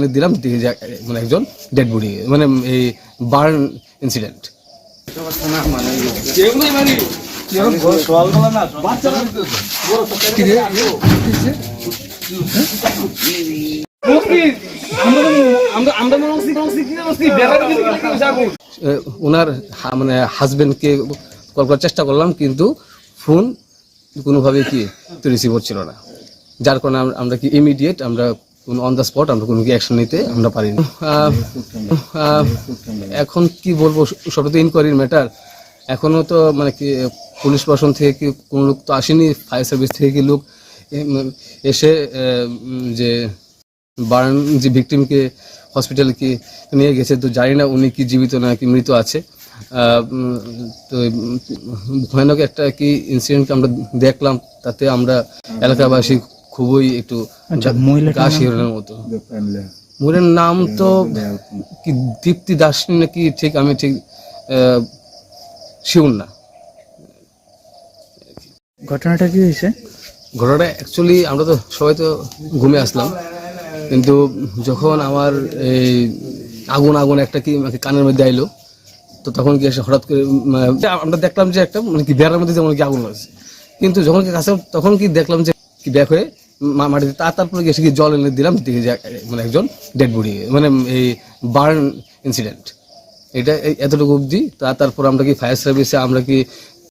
দিলাম মানে একজন ডেড বডি মানে এই বার্ন ইনসিডেন্ট ওনার মানে হাজবেন্ডকে কল করার চেষ্টা করলাম, কিন্তু ফোন কোনোভাবে কি রিসিভ হচ্ছিল না। যার কারণে আমরা কি ইমিডিয়েট আমরা অন দ্য স্পট আমরা কোনো অ্যাকশন নিতে আমরা পারিনি। এখন কি বলব সবটা তো ইনকোয়ারির ম্যাটার এখনও তো মানে কি, পুলিশ প্রশাসন থেকে কি কোনো লোক তো আসেনি ফায়ার সার্ভিস থেকে কি লোক এসে যে বার্ন যে ভিকটিমকে হসপিটালে কি নিয়ে গেছে, তো জানি না উনি কি জীবিত না কি মৃত আছে। তো ভয়ানক একটা কি ইনসিডেন্ট আমরা দেখলাম, তাতে আমরা এলাকাবাসী খুবই একটু গা শিহরণের মতো। মহিলার নাম তো কি দীপ্তি দাস নাকি ঠিক আমি ঠিক শিউন না। ঘটনাটা কি হয়েছে? ঘটনাটা অ্যাকচুয়ালি আমরা তো সবাই তো ঘুমে আসলাম। কিন্তু যখন আমার এই আগুন আগুন একটা কি মানে কানের মধ্যে আইলো তো তখন কি এসে হঠাৎ করে আমরা দেখলাম যে একটা মানে কি বেড়ার মধ্যে যেমন কি আগুন লাগছে। কিন্তু যখন কি কাছে তখন কি দেখলাম যে কি ব্যাক হয়ে মাটিতে তার তারপরে গিয়ে কি জল এনে দিলাম, দেখি যে মানে একজন ডেড বডি মানে এই বার্ন ইনসিডেন্ট এটা এতটুকু অবধি। তা, তারপর আমরা কি ফায়ার সার্ভিসে আমরা কি